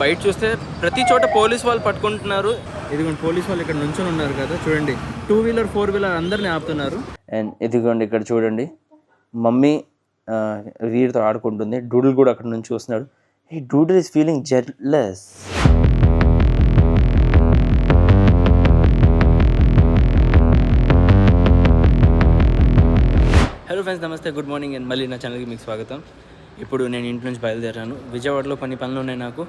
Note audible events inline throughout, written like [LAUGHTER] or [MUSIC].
బయట చూస్తే ప్రతి చోట పోలీస్ వాళ్ళు పట్టుకుంటున్నారు. ఇదిగోండి పోలీస్ వాళ్ళు ఇక్కడ నుంచొని ఉన్నారు కదా చూడండి. టూ వీలర్ ఫోర్ వీలర్ అందరిని ఆపుతున్నారు. అండ్ ఇదిగోండి ఇక్కడ చూడండి. మమ్మీ వీరితో ఆడుకుంటుంది. డూడుల్ కూడా అక్కడ నుంచి చూస్తున్నాడు ఈ doodle is feeling jealous hello friends నమస్తే. గుడ్ మార్నింగ్ అండ్ మళ్ళీ నా ఛానల్కి మీకు స్వాగతం. ఇప్పుడు నేను ఇంటి నుంచి బయలుదేరాను. విజయవాడలో పని పనులు ఉన్నాయి నాకు.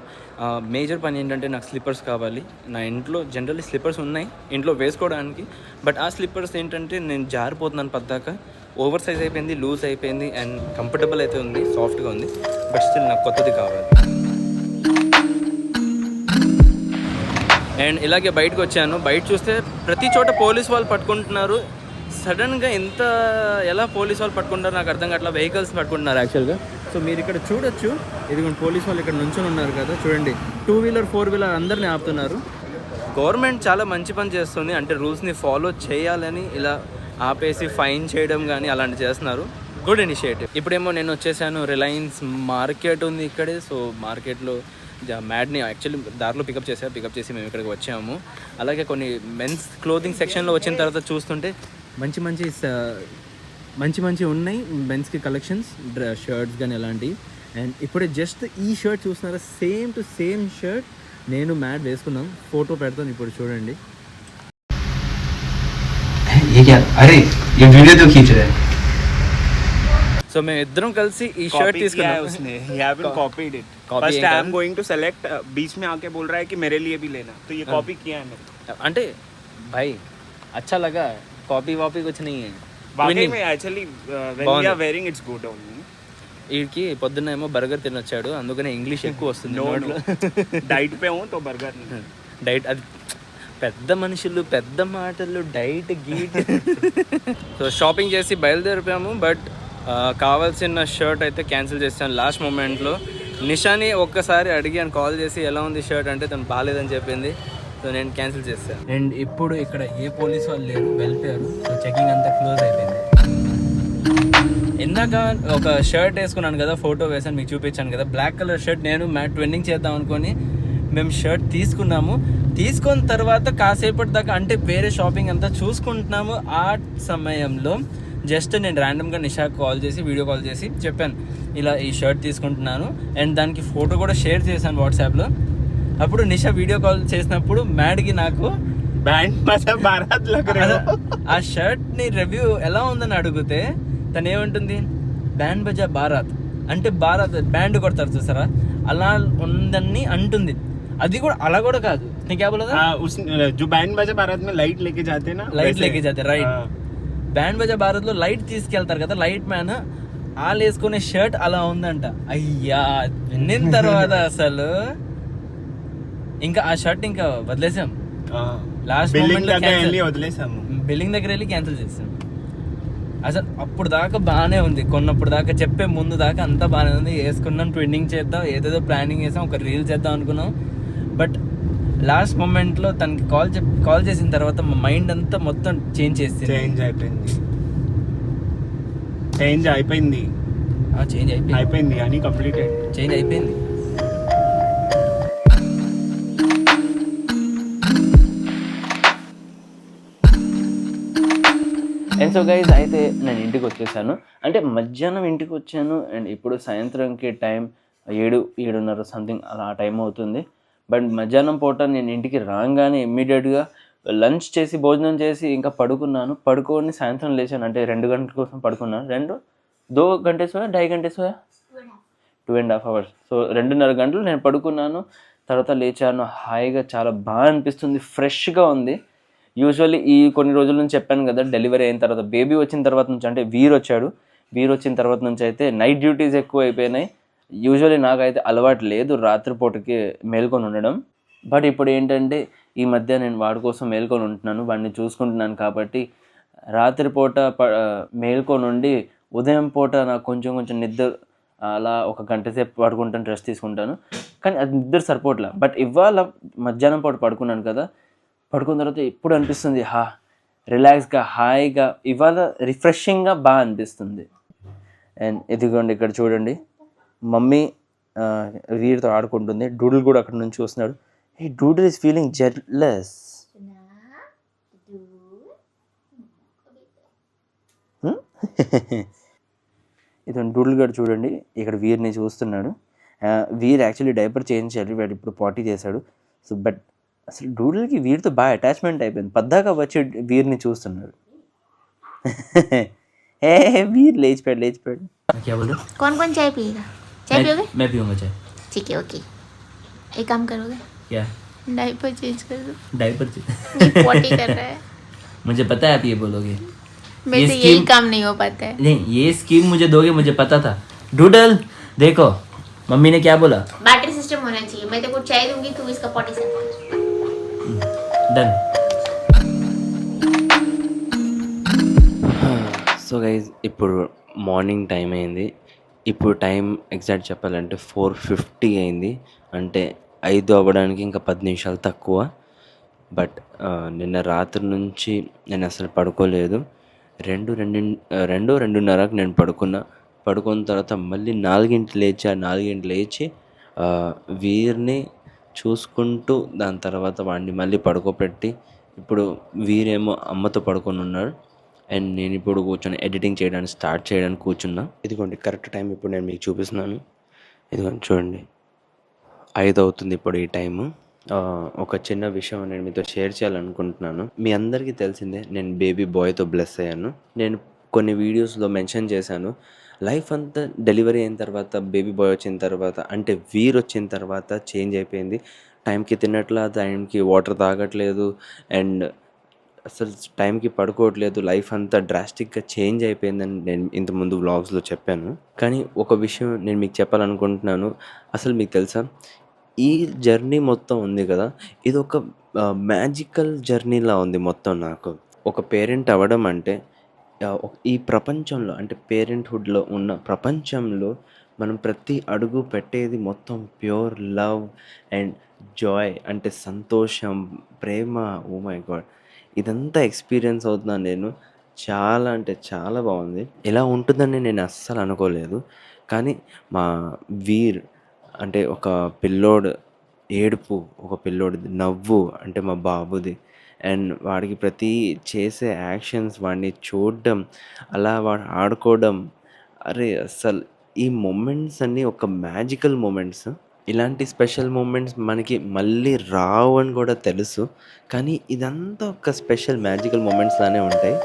మేజర్ పని ఏంటంటే నాకు స్లిప్పర్స్ కావాలి. నా ఇంట్లో జనరల్లీ స్లిప్పర్స్ ఉన్నాయి. ఇంట్లో వేసుకోవడానికి. బట్ ఆ స్లిప్పర్స్ ఏంటంటే నేను జారిపోతున్నాను పద్దాక. ఓవర్ సైజ్ అయిపోయింది లూజ్ అయిపోయింది అండ్ కంఫర్టబుల్ అయితే ఉంది సాఫ్ట్గా ఉంది. బట్ స్టిల్ నాకు కొత్తది కావాలి. అండ్ ఇలాగే బయటకు వచ్చాను. బయట చూస్తే ప్రతి చోట పోలీస్ వాళ్ళు పట్టుకుంటున్నారు. సడన్గా ఎంత ఎలా పోలీస్ వాళ్ళు పట్టుకుంటారు నాకు అర్థం కావట్లా. వెహికల్స్ పట్టుకుంటున్నారు యాక్చువల్గా సో మీరు ఇక్కడ చూడొచ్చు. ఇదిగోండి పోలీస్ వాళ్ళు ఇక్కడ నుంచొని ఉన్నారు కదా. చూడండి టూ వీలర్ ఫోర్ వీలర్ అందరిని ఆపుతున్నారు. గవర్నమెంట్ చాలా మంచి పని చేస్తుంది. అంటే రూల్స్ని ఫాలో చేయాలని ఇలా ఆపేసి ఫైన్ చేయడం కానీ అలాంటి చేస్తున్నారు. గుడ్ ఇనిషియేటివ్ ఇప్పుడేమో నేను వచ్చేసాను. రిలయన్స్ మార్కెట్ ఉంది ఇక్కడే. సో మార్కెట్లో మ్యాడ్ని యాక్చువల్లీ దారిలో పికప్ చేశారు పికప్ చేసి మేము ఇక్కడికి వచ్చాము. అలాగే కొన్ని మెన్స్ క్లోదింగ్ సెక్షన్లో వచ్చిన తర్వాత చూస్తుంటే మంచి మంచి మంచి మంచి ఉన్నాయి మెన్స్కి కలెక్షన్స్ షర్ట్స్ కానీ అలాంటివి అండ్ ఇప్పుడే జస్ట్ ఈ షర్ట్ చూస్తున్నారా సేమ్ టు సేమ్ షర్ట్ నేను మ్యాట్ వేసుకున్నాం ఫోటో పెడతాను ఇప్పుడు చూడండి ये क्या अरे ये वीडियो तो खींच रहे हैं సో మేము ఇద్దరం కలిసి ఈ షర్ట్ कॉपी किया है తీసుకున్నాం उसने he haven't copied it Copy first नहीं I करा। am going to select uh, बीच में आके बोल रहा है कि मेरे लिए भी लेना तो ये कॉपी किया है मैंने అంటే भाई अच्छा लगा कॉपी वॉपी कुछ नहीं है వీడికి పొద్దున్న ఏమో బర్గర్ తినొచ్చాడు అందుకనే ఇంగ్లీష్ ఎక్కువ వస్తుంది డైట్ పేమో బర్గర్ డైట్ అది పెద్ద మనుషులు పెద్ద మాటలు డైట్ గీట్. [LAUGHS] సో షాపింగ్ చేసి బయలుదేరిపోయాము బట్ uh, కావాల్సిన షర్ట్ అయితే క్యాన్సిల్ చేశాను లాస్ట్ మూమెంట్లో నిషాని ఒక్కసారి అడిగాను కాల్ చేసి ఎలా ఉంది షర్ట్ అంటే తను బాగాలేదని చెప్పింది. సో నేను క్యాన్సిల్ చేస్తాను అండ్ ఇప్పుడు ఇక్కడ ఏ పోలీస్ వాళ్ళు లేరు వెళ్ళిపోయారు. సో చెకింగ్ అంతా క్లోజ్ అయిపోయింది. ఇందాక ఒక షర్ట్ వేసుకున్నాను కదా ఫోటో వేసాను మీకు చూపించాను కదా. బ్లాక్ కలర్ షర్ట్ నేను మ్యాట్ ట్వెండింగ్ చేద్దాం అనుకొని మేము షర్ట్ తీసుకున్నాము. తీసుకున్న తర్వాత కాసేపటి దాకా అంటే వేరే షాపింగ్ అంతా చూసుకుంటున్నాము. ఆ సమయంలో జస్ట్ నేను ర్యాండమ్గా నిషాకి కాల్ చేసి వీడియో కాల్ చేసి చెప్పాను. ఇలా ఈ షర్ట్ తీసుకుంటున్నాను. అండ్ దానికి ఫోటో కూడా షేర్ చేశాను వాట్సాప్లో అప్పుడు నిషా వీడియో కాల్ చేసినప్పుడు మ్యాడ్కి నాకు बैंड मतलब बारात लग रहे हो ఆ షర్ట్ ని రివ్యూ ఎలా ఉందని అడిగితే తను ఏమంటుంది బ్యాండ్ బజా బారాత్ అంటే బారాత్ బ్యాండ్ కొడతారు చూసారా అలా ఉందని అంటుంది అది కూడా అలా కూడా కాదు నీకు क्या बोला था हाँ, उस जो बैंड बाजा बारात में लाइट लेके जाते हैं ना लाइट वैसे। लेके जाते, right. हाँ, బ్యాండ్ బజా భారత్ లో లైట్ తీసుకెళ్తారు కదా లైట్ మ్యాన్ వాళ్ళు వేసుకునే షర్ట్ అలా ఉందంట అయ్యా విన్న తర్వాత అసలు ఇంకా ఆ షర్ట్ ఇంకా వదిలేసాం. हाँ। Last Billing moment లో దగ్గర వదిలేసాము. బిల్డింగ్ దగ్గర వెళ్ళి క్యాన్సిల్ చేసాం. అసలు అప్పుడు దాకా బాగానే ఉంది. కొన్నప్పుడు దాకా చెప్పే ముందు దాకా అంతా బాగానే ఉంది. వేసుకున్నాం ట్విన్నింగ్ చేద్దాం ఏదేదో ప్లానింగ్ చేసాం ఒక రీల్ చేద్దాం అనుకున్నాం. బట్ లాస్ట్ మూమెంట్లో తనకి కాల్ చెప్ కాల్ చేసిన తర్వాత మా మైండ్ అంతా మొత్తం చేంజ్ చేసింది. చేంజ్ అయిపోయింది. చేంజ్ అయిపోయింది. చేంజ్ అయిపోయింది. అయిపోయింది అని కంప్లీటెడ్ చేంజ్ అయిపోయింది. అండ్ సో గైజ్ అయితే నేను ఇంటికి వచ్చేసాను. అంటే మధ్యాహ్నం ఇంటికి వచ్చాను. అండ్ ఇప్పుడు సాయంత్రంకి టైం ఏడు ఏడున్నర సంథింగ్ అలా ఆ టైం అవుతుంది. బట్ మధ్యాహ్నం పూట నేను ఇంటికి రాగానే ఇమ్మీడియట్గా లంచ్ చేసి భోజనం చేసి ఇంకా పడుకున్నాను. పడుకొని సాయంత్రం లేచాను. అంటే రెండు గంటల కోసం పడుకున్నాను. రెండు? దో గంటే సోయా? ఢై గంటే soya? Two and half hours so రెండున్నర గంటలు నేను పడుకున్నాను. తర్వాత లేచాను. హాయిగా చాలా బాగా అనిపిస్తుంది. ఫ్రెష్గా ఉంది. యూజువల్లీ ఈ కొన్ని రోజుల నుంచి చెప్పాను కదా డెలివరీ అయిన తర్వాత బేబీ వచ్చిన తర్వాత నుంచి అంటే వీర్ వచ్చాడు. వీర్ వచ్చిన తర్వాత నుంచి అయితే నైట్ డ్యూటీస్ ఎక్కువ అయిపోయినాయి యూజువల్లీ నాకైతే అలవాటు లేదు రాత్రిపూటకి మేల్కొని ఉండడం. బట్ ఇప్పుడు ఏంటంటే ఈ మధ్య నేను వాడి కోసం మేల్కొని ఉంటున్నాను వాడిని చూసుకుంటున్నాను కాబట్టి రాత్రిపూట ప మేల్కొని ఉండి ఉదయం పూట నాకు కొంచెం కొంచెం నిద్ర అలా ఒక గంట సేపు పడుకుంటాను రెస్ట్ తీసుకుంటాను. కానీ అది నిద్ర సరిపోట్లా బట్ ఇవాళ మధ్యాహ్నం పూట పడుకున్నాను కదా పడుకున్న తర్వాత ఇప్పుడు అనిపిస్తుంది? హా రిలాక్స్గా హాయిగా ఇవాళ రిఫ్రెషింగ్గా బాగా అనిపిస్తుంది. అండ్ ఇదిగోండి ఇక్కడ చూడండి. మమ్మీ వీరితో ఆడుకుంటుంది. డూడుల్ కూడా అక్కడ నుంచి చూస్తున్నాడు ఈ డూడుల్ ఇస్ ఫీలింగ్ జెర్లెస్. [LAUGHS] ఇది డూడుల్ గారు చూడండి. ఇక్కడ వీరిని చూస్తున్నాడు వీర్ యాక్చువల్లీ డైపర్ చేంజ్ చేయాలి. వాడు ఇప్పుడు పార్టీ చేశాడు. సో బట్ అసలు డూడుల్కి వీరితో బాగా అటాచ్మెంట్ అయిపోయింది పద్దాక వచ్చి వీరిని చూస్తున్నాడు [LAUGHS] ఏ వీర్ లేచిపోయాడు లేచిపోయాడు क्या बोल रहे कौन कौन चाय पिएगा चाय पियोगे मैं पीऊँगा चाय ठीक है ओके एक काम करोगे क्या डायपर चेंज कर दो डायपर ये पॉटी कर रहा है मुझे पता है आप ये बोलोगे मेरे ये से यही scheme- काम नहीं हो पाता है नहीं ये स्कीम मुझे दोगे मुझे पता था डूडल देखो मम्मी ने क्या बोला बैटरी सिस्टम होना चाहिए मैं तेरे को चाय दूंगी तू इसका पॉटी డన్ సో గైజ్ ఇప్పుడు మార్నింగ్ టైం అయింది. ఇప్పుడు టైం ఎగ్జాక్ట్ చెప్పాలంటే ఫోర్ ఫిఫ్టీ అయింది. అంటే ఐదు అవ్వడానికి ఇంకా పది నిమిషాలు తక్కువ. బట్ నిన్న రాత్రి నుంచి నేను అసలు పడుకోలేదు. రెండు రెండు రెండు రెండున్నరకు నేను పడుకున్నా. పడుకున్న తర్వాత మళ్ళీ నాలుగింటి లేచి ఆ నాలుగింటి లేచి వీరిని చూసుకుంటూ దాని తర్వాత వాడిని మళ్ళీ పడుకోబెట్టి ఇప్పుడు వీరేమో అమ్మతో పడుకొని ఉన్నాడు. అండ్ నేను ఇప్పుడు కూర్చొని ఎడిటింగ్ చేయడానికి స్టార్ట్ చేయడానికి కూర్చున్నా. ఇదిగోండి కరెక్ట్ టైం ఇప్పుడు నేను మీకు చూపిస్తున్నాను. ఇదిగోండి చూడండి. ఐదు అవుతుంది ఇప్పుడు ఈ టైము. ఒక చిన్న విషయం నేను మీతో షేర్ చేయాలనుకుంటున్నాను. మీ అందరికీ తెలిసిందే నేను బేబీ బాయ్తో బ్లెస్ అయ్యాను. నేను కొన్ని వీడియోస్లో మెన్షన్ చేశాను. లైఫ్ అంతా డెలివరీ అయిన తర్వాత బేబీ బాయ్ వచ్చిన తర్వాత అంటే వీర్ వచ్చిన తర్వాత చేంజ్ అయిపోయింది. టైంకి తినట్లా టైంకి వాటర్ తాగట్లేదు అండ్ అసలు టైంకి పడుకోవట్లేదు. లైఫ్ అంతా డ్రాస్టిక్గా చేంజ్ అయిపోయిందని నేను ఇంతకుముందు వ్లాగ్స్లో చెప్పాను. కానీ ఒక విషయం నేను మీకు చెప్పాలనుకుంటున్నాను. అసలు మీకు తెలుసా? ఈ జర్నీ మొత్తం ఉంది కదా? ఇది ఒక మ్యాజికల్ జర్నీలా ఉంది మొత్తం నాకు. ఒక పేరెంట్ అవ్వడం అంటే ఈ ప్రపంచంలో అంటే పేరెంట్హుడ్లో ఉన్న ప్రపంచంలో మనం ప్రతి అడుగు పెట్టేది మొత్తం ప్యూర్ లవ్ అండ్ జాయ్ అంటే సంతోషం ప్రేమ. ఓ మై గాడ్ ఇదంతా ఎక్స్పీరియన్స్ అవుతున్నాను నేను. చాలా అంటే చాలా బాగుంది. ఇలా ఉంటుందని నేను అస్సలు అనుకోలేదు. కానీ మా వీర్ అంటే ఒక పిల్లోడు ఏడుపు ఒక పిల్లోడిది నవ్వు అంటే మా బాబుది అండ్ వాడికి ప్రతి చేసే యాక్షన్స్ వాడిని చూడడం అలా వాడు ఆడుకోవడం అరే అస్సలు ఈ మూమెంట్స్ అన్నీ ఒక మ్యాజికల్ మూమెంట్స్. ఇలాంటి స్పెషల్ మూమెంట్స్ మనకి మళ్ళీ రావు అని కూడా తెలుసు. కానీ ఇదంతా ఒక స్పెషల్ మ్యాజికల్ మూమెంట్స్ లానే ఉంటాయి.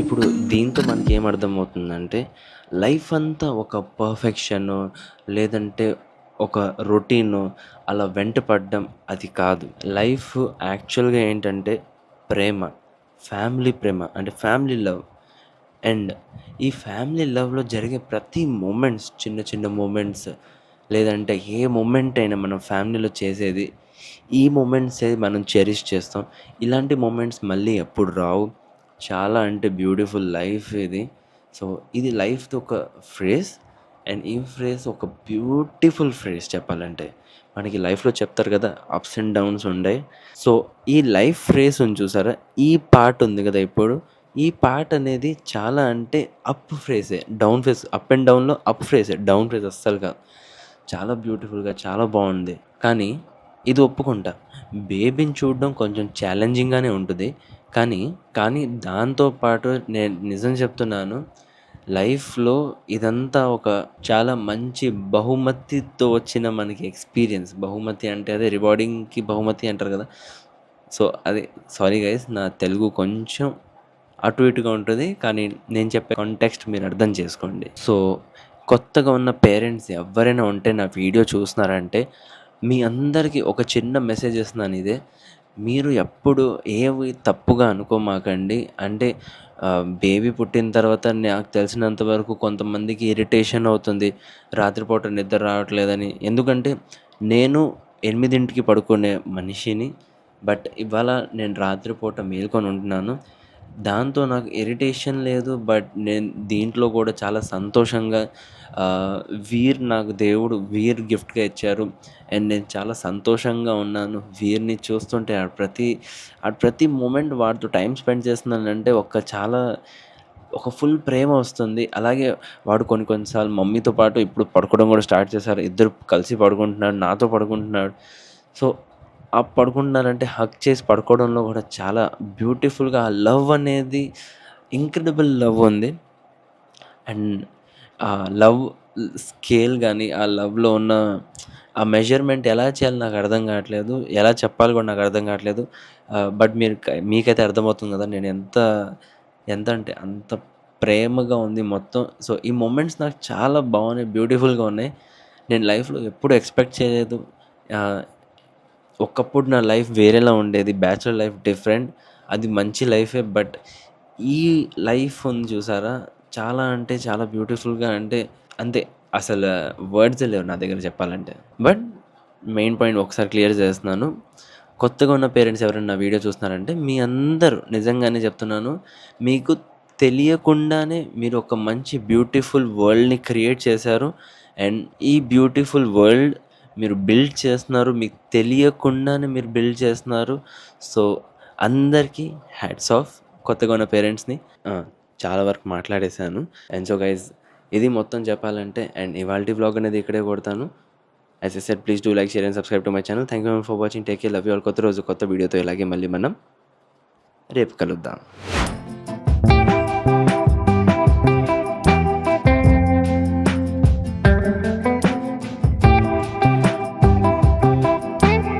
ఇప్పుడు దీంతో మనకి ఏం అర్థమవుతుందంటే లైఫ్ అంతా ఒక పర్ఫెక్షన్ లేదంటే ఒక రొటీన్ అలా వెంట పడడం అది కాదు. లైఫ్ యాక్చువల్గా ఏంటంటే ప్రేమ ఫ్యామిలీ ప్రేమ అంటే ఫ్యామిలీ లవ్. అండ్ ఈ ఫ్యామిలీ లవ్లో జరిగే ప్రతి మూమెంట్స్ చిన్న చిన్న మూమెంట్స్ లేదంటే ఏ మూమెంట్ అయినా మనం ఫ్యామిలీలో చేసేది ఈ మూమెంట్సే మనం చెరిష్ చేస్తాం. ఇలాంటి మూమెంట్స్ మళ్ళీ ఎప్పుడు రావు. చాలా అంటే బ్యూటిఫుల్ లైఫ్ ఇది. సో ఇది లైఫ్తో ఒక ఫ్రేజ్. అండ్ ఈ ఫ్రేజ్ ఒక బ్యూటిఫుల్ ఫ్రేజ్ చెప్పాలంటే. మనకి లైఫ్లో చెప్తారు కదా అప్స్ అండ్ డౌన్స్ ఉండే. సో ఈ లైఫ్ ఫ్రేజ్ ఉంది చూసారా? ఈ పార్ట్ ఉంది కదా ఇప్పుడు. ఈ పార్ట్ అనేది చాలా అంటే అప్ ఫ్రేజే. డౌన్ ఫేస్ అప్ అండ్ డౌన్లో అప్ ఫ్రేజే. డౌన్ ఫ్రేజ్ అస్సలు కాదు. చాలా బ్యూటిఫుల్గా చాలా బాగుంది. కానీ ఇది ఒప్పుకుంటా. బేబీని చూడడం కొంచెం ఛాలెంజింగ్గానే ఉంటుంది. కానీ కానీ దాంతోపాటు నేను నిజం చెప్తున్నాను. లైఫ్లో ఇదంతా ఒక చాలా మంచి బహుమతితో వచ్చిన మనకి ఎక్స్పీరియన్స్. బహుమతి అంటే అదే రివార్డింగ్కి బహుమతి అంటారు కదా. సో అదే సారీ గైస్ నా తెలుగు కొంచెం అటు ఇటుగా ఉంటుంది కానీ నేను చెప్పే కాంటెక్స్ట్ మీరు అర్థం చేసుకోండి. సో కొత్తగా ఉన్న పేరెంట్స్ ఎవరైనా ఉంటే నా వీడియో చూస్తున్నారంటే మీ అందరికీ ఒక చిన్న మెసేజ్ ఇస్తున్నాను ఇదే. మీరు ఎప్పుడు ఏవి తప్పుగా అనుకోమాకండి అంటే బేబీ పుట్టిన తర్వాత నాకు తెలిసినంత వరకు కొంతమందికి ఇరిటేషన్ అవుతుంది. రాత్రిపూట నిద్ర రావట్లేదని. ఎందుకంటే నేను ఎనిమిదింటికి పడుకునే మనిషిని బట్ ఇవాళ నేను రాత్రిపూట మేల్కొని ఉంటున్నాను. దాంతో నాకు ఇరిటేషన్ లేదు బట్ నేను దీంట్లో కూడా చాలా సంతోషంగా వీర్ నాకు దేవుడు వీర్ గిఫ్ట్గా ఇచ్చారు. అండ్ నేను చాలా సంతోషంగా ఉన్నాను. వీరిని చూస్తుంటే ఆ ప్రతి ఆ ప్రతి మూమెంట్ వాడితో టైం స్పెండ్ చేస్తున్నానంటే ఒక చాలా ఒక ఫుల్ ప్రేమ వస్తుంది. అలాగే వాడు కొన్ని కొన్నిసార్లు మమ్మీతో పాటు ఇప్పుడు పడుకోవడం కూడా స్టార్ట్ చేశారు. ఇద్దరు కలిసి పడుకుంటున్నాడు నాతో పడుకుంటున్నాడు సో ఆ పడుకుంటున్నారంటే హక్ చేసి పడుకోవడంలో కూడా చాలా బ్యూటిఫుల్గా ఆ లవ్ అనేది ఇంక్రెడిబుల్ లవ్ ఉంది. అండ్ ఆ లవ్ స్కేల్ కానీ ఆ లవ్లో ఉన్న ఆ మెజర్మెంట్ ఎలా చేయాలి నాకు అర్థం కావట్లేదు. ఎలా చెప్పాలి కూడా నాకు అర్థం కావట్లేదు. బట్ మీరు మీకైతే అర్థమవుతుంది కదా నేను ఎంత ఎంత అంటే అంత ప్రేమగా ఉంది మొత్తం. సో ఈ మూమెంట్స్ నాకు చాలా బాగున్నాయి బ్యూటిఫుల్గా ఉన్నాయి. నేను లైఫ్లో ఎప్పుడు ఎక్స్పెక్ట్ చేయలేదు. ఒకప్పుడు నా లైఫ్ వేరేలా ఉండేది బ్యాచులర్ లైఫ్ డిఫరెంట్ అది మంచి లైఫే. బట్ ఈ లైఫ్ ఉంది చూసారా? చాలా అంటే చాలా బ్యూటిఫుల్గా అంటే అంతే అసలు వర్డ్స్ లేవు నా దగ్గర చెప్పాలంటే. బట్ మెయిన్ పాయింట్ ఒకసారి క్లియర్ చేస్తున్నాను. కొత్తగా ఉన్న పేరెంట్స్ ఎవరైనా నా వీడియో చూస్తున్నారంటే మీ అందరూ నిజంగానే చెప్తున్నాను మీకు తెలియకుండానే మీరు ఒక మంచి బ్యూటిఫుల్ వరల్డ్ని క్రియేట్ చేశారు. అండ్ ఈ బ్యూటిఫుల్ వరల్డ్ మీరు బిల్డ్ చేస్తున్నారు మీకు తెలియకుండానే మీరు బిల్డ్ చేస్తున్నారు. సో అందరికీ హ్యాట్స్ ఆఫ్ కొత్తగా ఉన్న పేరెంట్స్ని. చాలా వరకు మాట్లాడేశాను. అండ్ సో గైజ్ ఇది మొత్తం చెప్పాలంటే అండ్ ఇవాళ బ్లాగ్ అనేది ఇక్కడే కొడతాను. As a set please do like share and subscribe to my channel thank you for watching take care love you all కొత్త రోజు కొత్త వీడియోతో ఇలాగే మళ్ళీ మనం రేపు కలుద్దాం.